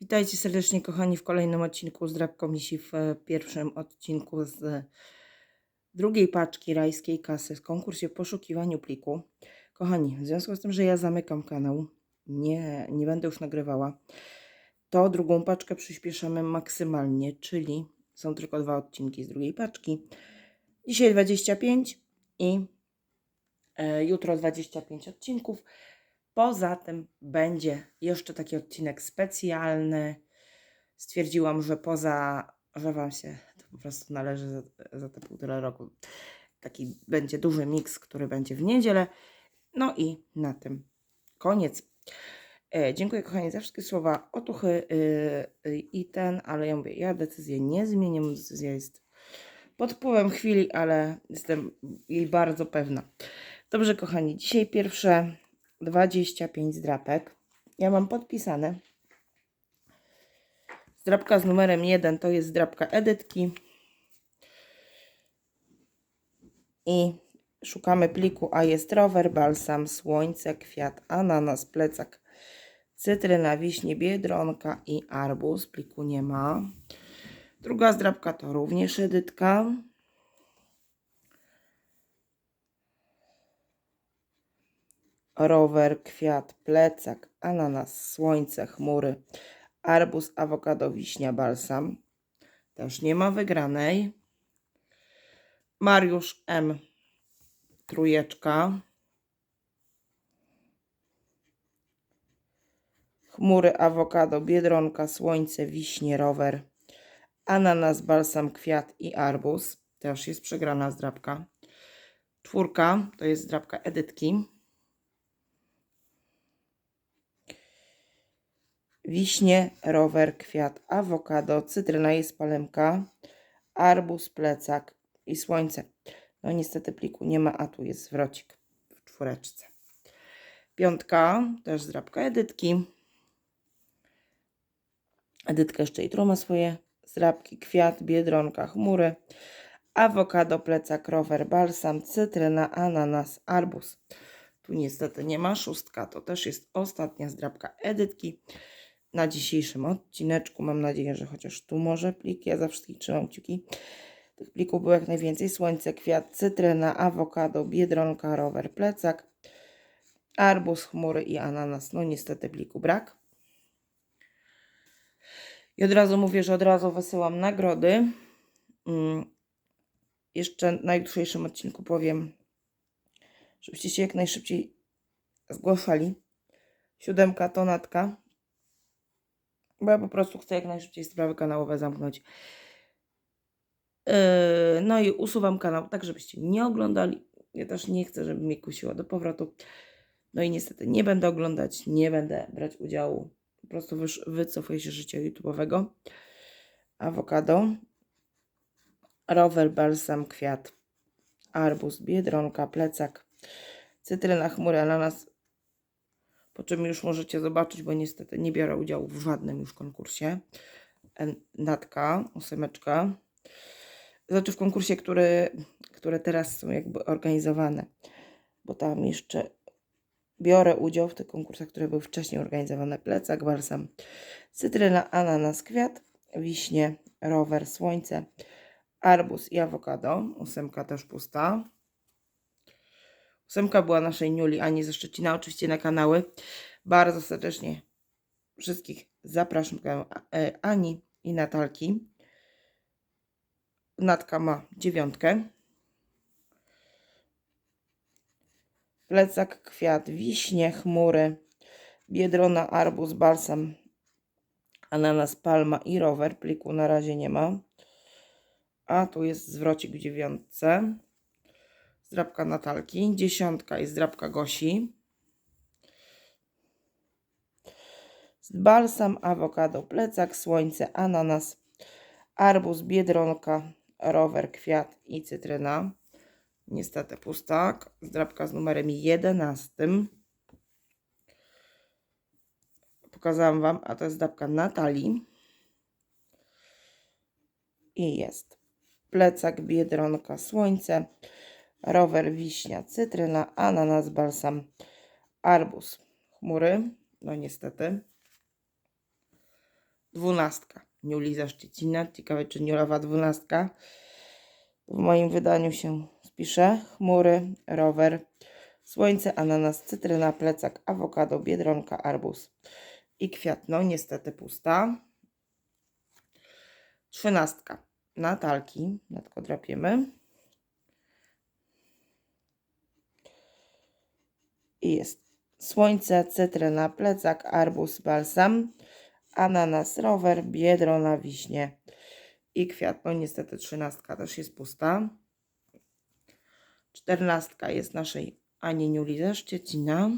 Witajcie serdecznie, kochani, w kolejnym odcinku z Drabką Misi, w e, pierwszym odcinku z e, drugiej paczki rajskiej kasy w konkursie poszukiwaniu pliku. Kochani, w związku z tym, że ja zamykam kanał, nie, nie będę już nagrywała, to drugą paczkę przyspieszamy maksymalnie, czyli są tylko dwa odcinki z drugiej paczki. Dzisiaj 25 i e, jutro 25 odcinków. Poza tym będzie jeszcze taki odcinek specjalny. Stwierdziłam, że poza, że Wam się to po prostu należy za, za te półtora roku. Taki będzie duży miks, który będzie w niedzielę. No i na tym koniec. E, dziękuję kochani za wszystkie słowa otuchy y, y, i ten, ale ja mówię, ja decyzję nie zmienię, decyzja jest pod wpływem chwili, ale jestem jej bardzo pewna. Dobrze kochani, dzisiaj pierwsze 25 zdrapek. Ja mam podpisane. Zdrapka z numerem 1 to jest zdrapka Edytki. I szukamy pliku, a jest rower, balsam, słońce, kwiat, ananas, plecak, cytryna, wiśnie, biedronka i arbuz. Pliku nie ma. Druga zdrapka to również Edytka. Rower, kwiat, plecak, ananas, słońce, chmury, arbuz, awokado, wiśnia, balsam. Też nie ma wygranej. Mariusz M. Trójeczka. Chmury, awokado, biedronka, słońce, wiśnie, rower, ananas, balsam, kwiat i arbuz. Też jest przegrana zdrabka. Czwórka to jest zdrabka Edytki. Wiśnie, rower, kwiat, awokado, cytryna jest palemka, arbuz, plecak i słońce. No niestety pliku nie ma, a tu jest zwrocik w czwóreczce. Piątka, też zdrabka Edytki. Edytka jeszcze jutro ma swoje zdrabki, kwiat, biedronka, chmury, awokado, plecak, rower, balsam, cytryna, ananas, arbuz. Tu niestety nie ma szóstka, to też jest ostatnia zdrabka Edytki na dzisiejszym odcineczku. Mam nadzieję, że chociaż tu może plik. Ja za wszystkich trzymam kciuki. Tych plików było jak najwięcej. Słońce, kwiat, cytryna, awokado, biedronka, rower, plecak, arbuz, chmury i ananas. No niestety pliku brak. I od razu mówię, że od razu wysyłam nagrody. Mm. Jeszcze na jutrzejszym odcinku powiem, żebyście się jak najszybciej zgłaszali. Siódemka to natka. Bo ja po prostu chcę jak najszybciej sprawy kanałowe zamknąć. Yy, no i usuwam kanał, tak żebyście nie oglądali. Ja też nie chcę, żeby mnie kusiło do powrotu. No i niestety nie będę oglądać, nie będę brać udziału. Po prostu wycofuję się z życia YouTube'owego. Awokado, rower, balsam, kwiat, arbuz, biedronka, plecak, cytryna, chmury, ananas, po czym już możecie zobaczyć, bo niestety nie biorę udziału w żadnym już konkursie. Natka, ósemeczka. Znaczy w konkursie, który, które teraz są jakby organizowane, bo tam jeszcze biorę udział w tych konkursach, które były wcześniej organizowane. Plecak, balsam, cytryna, ananas, kwiat, wiśnie, rower, słońce, arbuz i awokado. Ósemka też pusta. Ósemka była naszej Niuli Ani ze Szczecina, oczywiście na kanały. Bardzo serdecznie wszystkich zapraszam e, Ani i Natalki. Natka ma dziewiątkę. Plecak, kwiat, wiśnie, chmury, biedrona, arbuz, balsam, ananas, palma i rower. Pliku na razie nie ma. A tu jest zwrocik w dziewiątce zdrabka Natalki, dziesiątka i zdrabka Gosi. Balsam, awokado, plecak, słońce, ananas, arbuz, biedronka, rower, kwiat i cytryna. Niestety pustak. Zdrabka z numerem 11. Pokazałam Wam, a to jest zdrabka Natalii. I jest plecak, biedronka, słońce, rower, wiśnia, cytryna, ananas, balsam, arbuz, chmury, no niestety. dwunastka. Niuli za Szczecina. Ciekawe, czy Niulowa dwunastka. W moim wydaniu się spisze. Chmury, rower, słońce, ananas, cytryna, plecak, awokado, biedronka, arbuz i kwiat. No niestety pusta. Trzynastka. Natalki. Natko drapiemy. Jest słońce, cytryna, plecak, arbuz, balsam, ananas, rower, biedrona, wiśnie i kwiat. No niestety trzynastka też jest pusta. Czternastka jest naszej Ani Niuli ze Szczecina.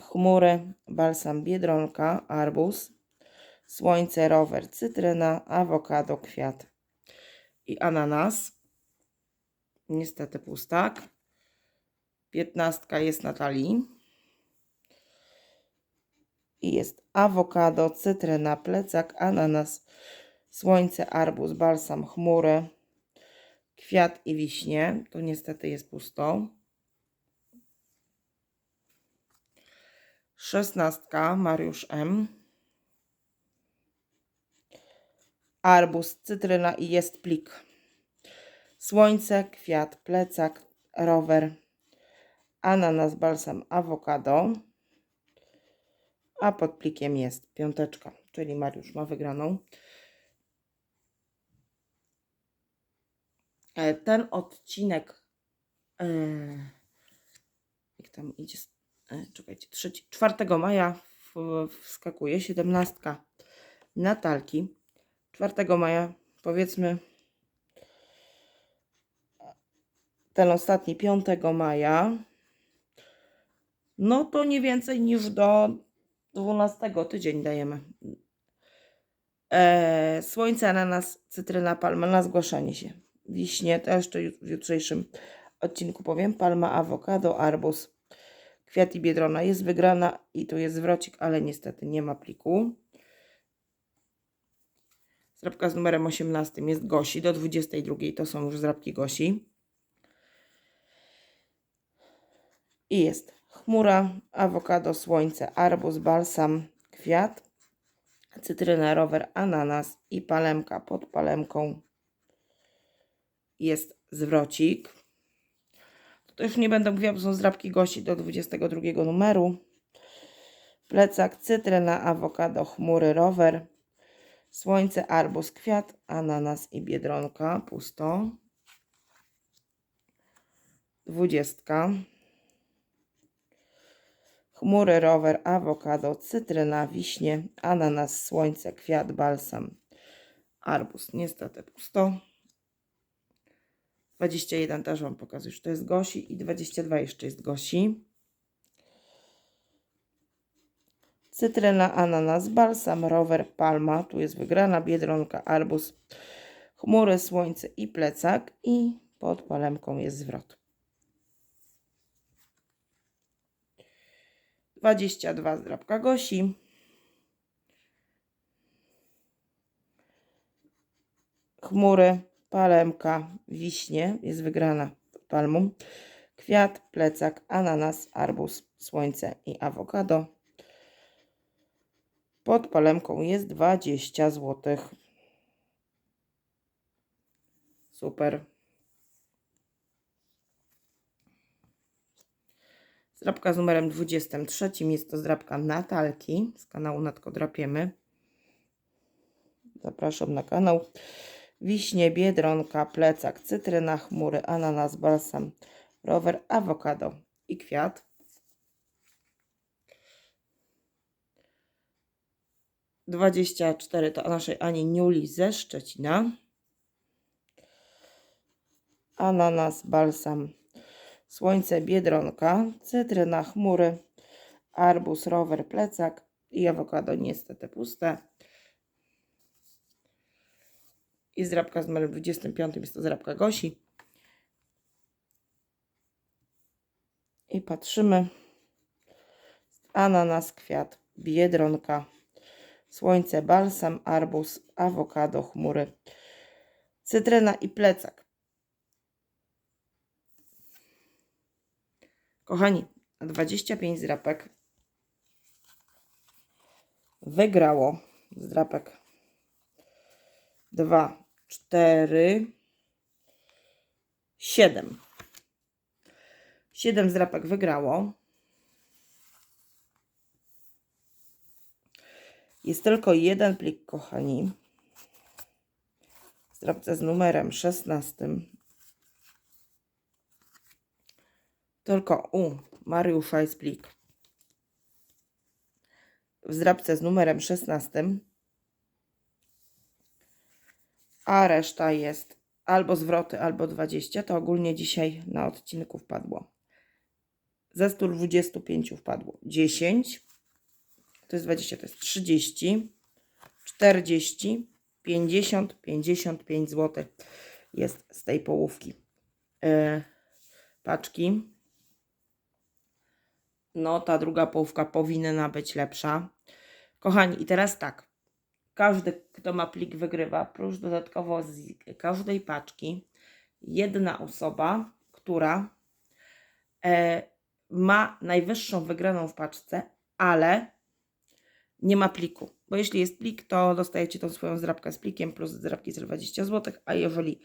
Chmury, balsam, biedronka, arbuz, słońce, rower, cytryna, awokado, kwiat i ananas. Niestety pustak. Piętnastka jest Natalii. I jest awokado, cytryna, plecak, ananas, słońce, arbuz, balsam, chmury, kwiat i wiśnie. To niestety jest pusto. Szesnastka Mariusz M. Arbuz, cytryna i jest plik. Słońce, kwiat, plecak, rower, ananas, balsam, awokado. A pod plikiem jest piąteczka, czyli Mariusz ma wygraną. E, Ten odcinek, e, jak tam idzie, e, czekajcie, 3, 4 maja wskakuje 17 Natalki. 4 maja, powiedzmy, ten ostatni 5 maja, no to nie więcej niż do 12 tydzień dajemy. E, słońce, ananas, cytryna, palma na zgłaszanie się. Wiśnie, to jeszcze jut- w jutrzejszym odcinku powiem. Palma, awokado, arbuz, kwiat i biedrona. Jest wygrana i tu jest zwrocik, ale niestety nie ma pliku. Zrabka z numerem 18 jest Gosi. Do 22 to są już zrabki Gosi. I jest chmura, awokado, słońce, arbuz, balsam, kwiat, cytryna, rower, ananas i palemka. Pod palemką jest zwrocik. To już nie będę mówiła, bo są zdrabki gości do 22 numeru. Plecak, cytryna, awokado, chmury, rower, słońce, arbuz, kwiat, ananas i biedronka. Pusto. Dwudziestka. Chmury, rower, awokado, cytryna, wiśnie, ananas, słońce, kwiat, balsam, arbuz. Niestety pusto. 21 też Wam pokazuję, że to jest Gosi i 22 jeszcze jest Gosi. Cytryna, ananas, balsam, rower, palma. Tu jest wygrana, biedronka, arbuz, chmury, słońce i plecak. I pod palemką jest zwrot. 22 zdrabka Gosi. Chmury, palemka, wiśnie jest wygrana palmą. Kwiat, plecak, ananas, arbuz, słońce i awokado. Pod palemką jest 20 zł. Super. Zdrabka z numerem 23 jest to zdrabka Natalki z kanału Natko Drapiemy. Zapraszam na kanał. Wiśnie, biedronka, plecak, cytryna, chmury, ananas, balsam, rower, awokado i kwiat. Dwadzieścia cztery to naszej Ani Niuli ze Szczecina. Ananas, balsam, słońce, biedronka, cytryna, chmury, arbuz, rower, plecak i awokado niestety puste. I zrabka z numerem 25 jest to zrabka Gosi. I patrzymy. Ananas, kwiat, biedronka, słońce, balsam, arbuz, awokado, chmury, cytryna i plecak. Kochani, 25 zrapek wygrało zdrapek 2, 4, 7. 7 zdrapek wygrało. Jest tylko jeden plik, kochani. Zdrapce z numerem 16. Tylko u Mariusza jest plik. W zdrapce z numerem 16. A reszta jest albo zwroty, albo 20. To ogólnie dzisiaj na odcinku wpadło. Ze 125 wpadło 10. To jest 20, to jest 30, 40, 50, 55 zł jest z tej połówki e, paczki. No, ta druga połówka powinna być lepsza. Kochani, i teraz tak. Każdy, kto ma plik, wygrywa, plus dodatkowo z każdej paczki jedna osoba, która e, ma najwyższą wygraną w paczce, ale nie ma pliku. Bo jeśli jest plik, to dostajecie tą swoją zdrabkę z plikiem plus zdrabki za 20 zł, a jeżeli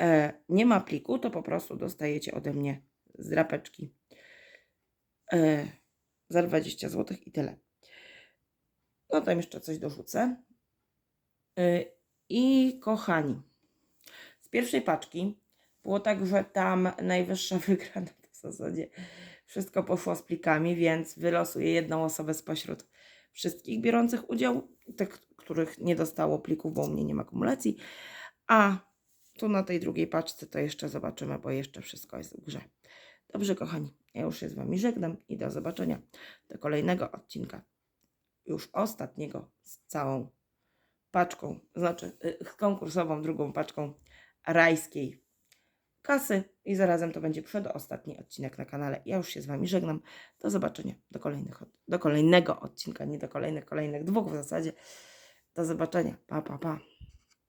e, nie ma pliku, to po prostu dostajecie ode mnie zdrapeczki e, za 20 zł i tyle. No tam jeszcze coś dorzucę. E, I kochani, z pierwszej paczki było tak, że tam najwyższa wygrana w zasadzie wszystko poszło z plikami, więc wylosuję jedną osobę spośród wszystkich biorących udział, tych, których nie dostało plików, bo u mnie nie ma kumulacji, a tu na tej drugiej paczce to jeszcze zobaczymy, bo jeszcze wszystko jest w grze. Dobrze, kochani, ja już się z Wami żegnam i do zobaczenia do kolejnego odcinka, już ostatniego z całą paczką, znaczy y, konkursową drugą paczką rajskiej kasy i zarazem to będzie przedostatni odcinek na kanale. Ja już się z Wami żegnam. Do zobaczenia do, kolejnych, do kolejnego odcinka, nie do kolejnych, kolejnych dwóch w zasadzie. Do zobaczenia. Pa, pa, pa.